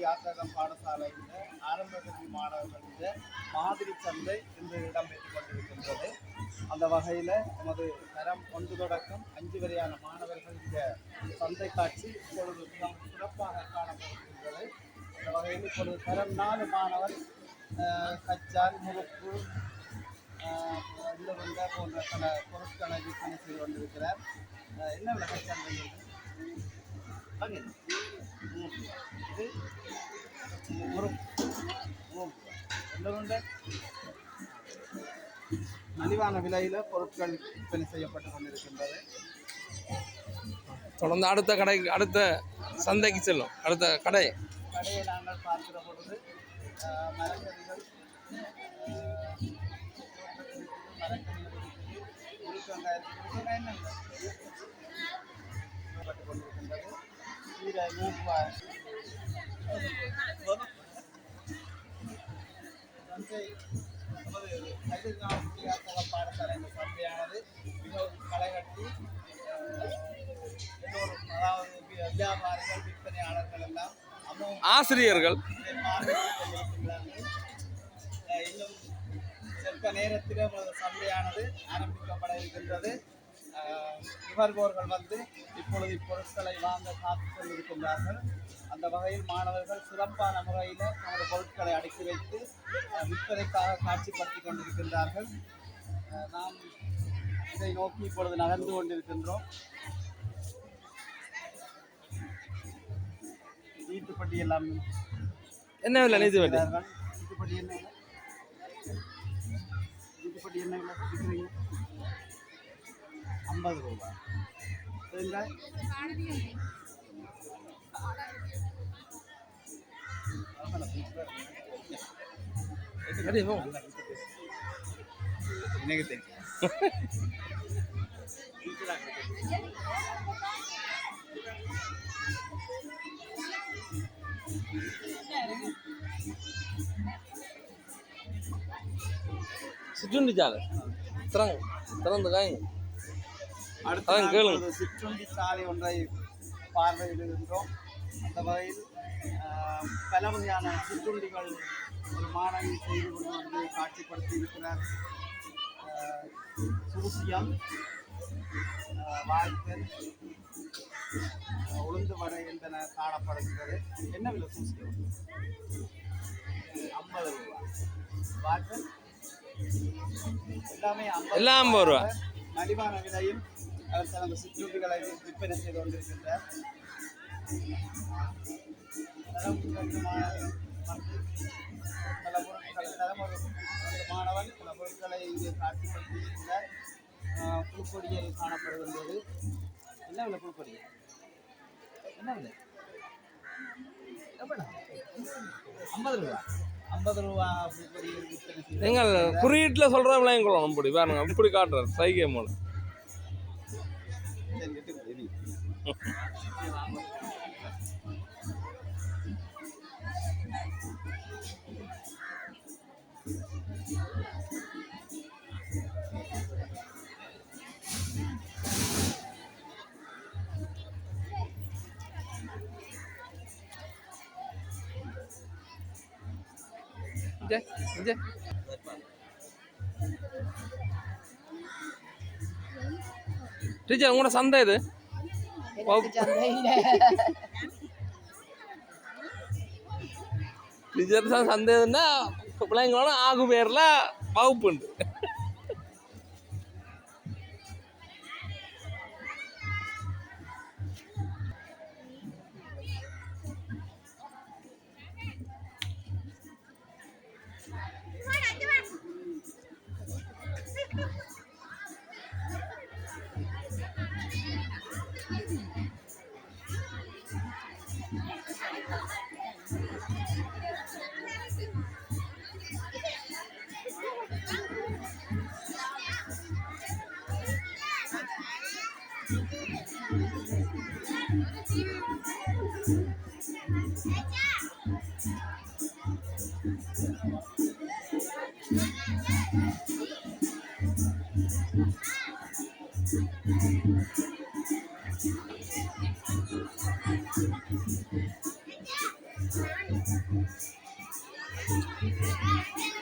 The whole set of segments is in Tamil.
யாத்திரகம் பாடசாலையில் ஆரம்ப கல்வி மாணவர்களுடைய மாதிரி சந்தை இன்று இடம்பெற்றுக் கொண்டிருக்கின்றது. அந்த வகையில் நமது தரம் ஒன்று தொடக்கம். அஞ்சு வரையான மாணவர்களுடைய சந்தை காட்சி இப்பொழுது மிகவும் சிறப்பாக காணப்படுகின்றது. அந்த வகையில் இப்பொழுது தரம் நாலு மாணவர் அஹ், கச்சான் முறுக்கு அஹ், போன்ற பல பொருட்களை விற்பனை செய்து கொண்டிருக்கிறார். என்ன விலை கச்சான் வாங்கியிருக்கு? வாங்க. நூறு ரூபா. இது? மலிவான விலையில பொருட்கள் விற்பனை செய்யப்பட்டு கொண்டிருக்கின்றது. தொடர்ந்து அடுத்த கடைக்கு அடுத்த சந்தைக்கு செல்லும். அடுத்த கடை. கடையை நாங்கள் பார்க்கிற பொழுது மரக்கறிகள் மரக்கறிகள் ஆசிரியர்கள். இன்னும் நேரத்தில் சந்தையானது ஆரம்பிக்கப்பட இருக்கின்றது நுகர்வோர்கள் வந்து இப்பொழுது இப்பொருட்களை வாங்க காத்து கொண்டிருக்கின்றார்கள் அந்த வகையில் மாணவர்கள் சிறப்பான முறையில் நமது பொருட்களை அடுக்கி வைத்து அஹ், விற்பனைக்காக காட்சிப்படுத்திக் கொண்டிருக்கின்றார்கள் நாம் இதை நோக்கி இப்பொழுது நகர்ந்து கொண்டிருக்கின்றோம் வீட்டுப்பட்டி எல்லாம் என்ன விலை இருக்கிறார்கள். இதுபடி என்ன விலை? என்ன விலை விற்கிறீங்க ஐம்பது ரூபா தேங்காய் சரி போ எனக்கு தெரியும் சிற்றுண்டி சாலை திறங்க திறந்து காய்ங்க அடுத்து அதான் கேளுங்க. சிற்றுண்டி சாலை ஒன்றை பார்வையிடுகின்றோம். அந்த வகையில் பல வகையான சிற்றுண்டிகள் ஒரு மாணவி செய்து கொண்டு வந்து காட்சிப்படுத்தி இருக்கிறார். சூசியம் ஆஹ், உளுந்து வடை என்பன காணப்படுகின்றது. என்ன விலை சூசியம் ஐம்பது ரூபா. வாய்க்கல் எல்லாமே எல்லாம் 50 ரூபா. மலிவான விலையில் அவர் தனது சிற்றுண்டிகளை விற்பனை செய்து கொண்டிருக்கின்றார் பல பொருட்கள் ஒரு மாணவன் பல பொருட்களை இங்கே காட்சிப்படுத்தியிருக்கிறார் ஆஹ் புதுக்கொடியில் காணப்படுகின்றது. என்ன விலை புதுக்கொடியில் என்ன விலை? ஐம்பது ரூபா. நீங்கள் குறியீட்டில் சொல்கிற பாருங்க இப்படி காட்டுறாரு. சைகை மூலம். என்கிட்ட தெரியும் இங்கே இங்கே டீச்சர் உங்களோட சந்தை இது டீச்சர் தான் சந்தை இதுன்னா பிள்ளைங்களோட ஆகு பேரில் வகுப்பு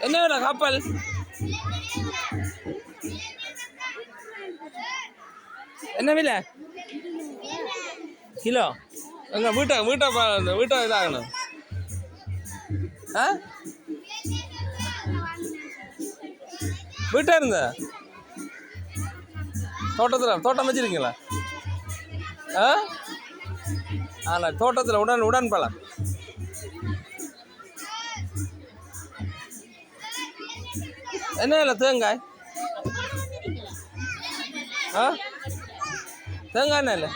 என்ன விலை கப்பல் என்ன விலை கிலோ எங்க வீட்டை வீட்டை பா- வீட்டை இதாகணும் ஆ வீட்டை இருந்த தோட்டத்தில் தோட்டம் வச்சுருக்கீங்களா ஆ ஆனால் தோட்டத்தில் உடன் உடன் பழம் என்ன இல்லை தேங்காய் ஆ தேங்காய் என்ன இல்லை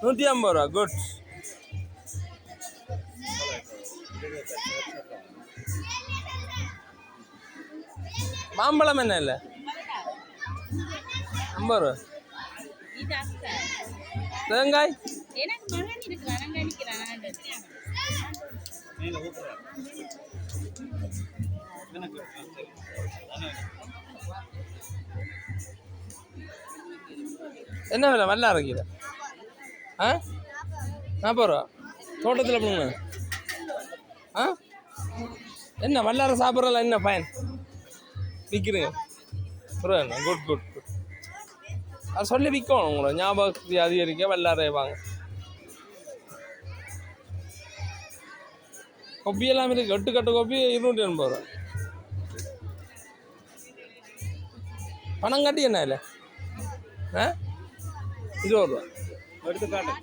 நூற்றி ஐம்பது ரூபா குட் மாம்பழம் என்ன இல்லை? ஐம்பது ரூபா. தேங்காய்? இருக்கிறான். என்ன விலை? வல்ல அரைக்கீரை ஆ? நாற்பது ரூபா. தோட்டத்தில் போங்க ஆ? என்ன வல்லார சாப்பிட்றல என்ன பயன் விற்கிறீங்க என்ன குட் குட் குட் அது சொல்லி விற்கணும் உங்களை. ஞாபகத்தை அதிகரிக்க வல்லாரே வாங்க. கொப்பி எல்லாம் இருக்குது எட்டு கட்டு கொப்பி இருநூற்றி எண்பது ரூபா. பணம் கட்டி என்ன இல்லை ஆ? இருபது ரூபா. எடுத்து காட்டு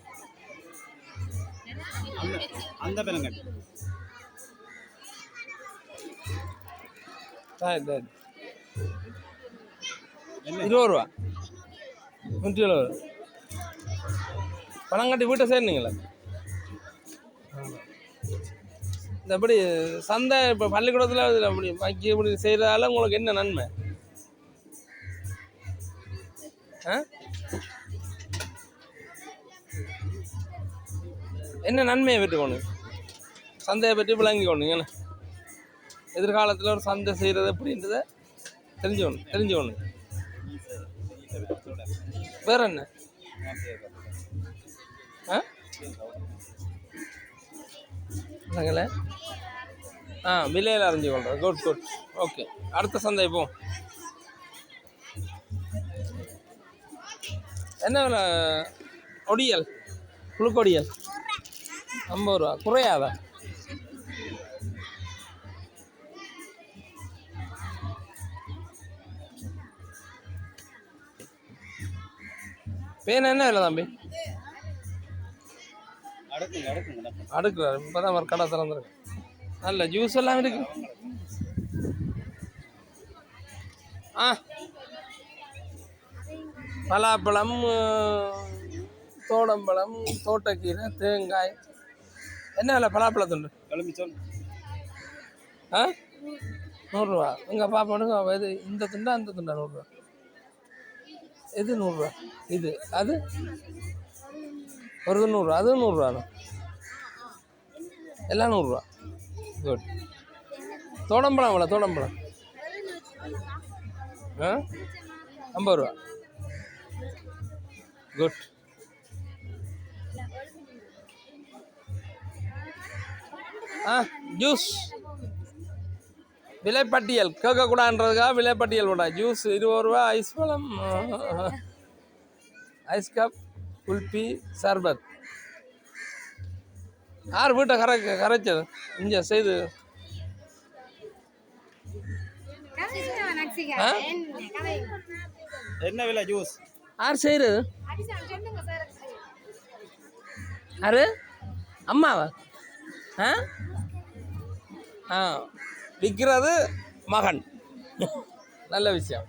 அந்த அந்த என்ன? இருபது ரூபா நூற்றி எழுபது. பணம் கட்டி வீட்டை சேர்ந்தீங்களா? இந்த எப்படி சந்தை இப்போ பள்ளிக்கூடத்தில் இதில் அப்படி மக்கி இப்படி செய்கிறதால உங்களுக்கு என்ன நன்மை? ஆ? என்ன நன்மையை பெற்றுக்கணும் சந்தையை பற்றி விளங்கிக்கணும் என்ன எதிர்காலத்தில் ஒரு சந்தை செய்கிறது அப்படின்றத தெரிஞ்சுக்கணும் தெரிஞ்சுக்கணும் வேற என்ன ஆ ஆ விலையில் அறிஞ்சு கொள்கிறேன் குட் குட் ஓகே அடுத்த சந்தை போ என்ன விலை ஒடியல் புழுக்கொடியல் ஐம்பது ரூபா. குறையாதா. பேனா என்ன இல்லை தம்பி? அடுக்குங்க அடுக்குங்க. இப்போ தான் ஒரு கடை திறந்துருக்கு. நல்ல ஜூஸ் எல்லாம் இருக்கு. ஆ. பலாப்பழம் தோடம்பழம் தோட்டக்கீரை தேங்காய். என்ன விலை? பலாப்பழத்துண்டு சொல்லு ஆ? நூறுரூவா. எங்கள் பாப்பாடுங்க இது இந்த துண்டா அந்த துண்டா நூறுரூவா. எது நூறுரூவா. இது அது? ஒரு நூறுரூவா. அதுவும் நூறுரூவா எல்லாம் நூறுரூவா. குட் தோடம்பழம் எவ்வளோ தோடம்பழம். ஆ? ஐம்பது ரூபா. Good juice. விலைப்பட்டியல். கேட்கக்கூடாதுன்றதுக்காக விலைப்பட்டியல் போடா ஜூஸ் இருபது ரூபா ஐஸ் பழம். ஐஸ் கப் குல்பி சர்பத். யார் வீட்டை கரை கரைச்சது? இங்கே செய்து. என்ன விலை ஜூஸ்? யார் செய்கிறது யாரு? அம்மாவா? ஆ? விற்கிறது மகன் நல்ல விஷயம்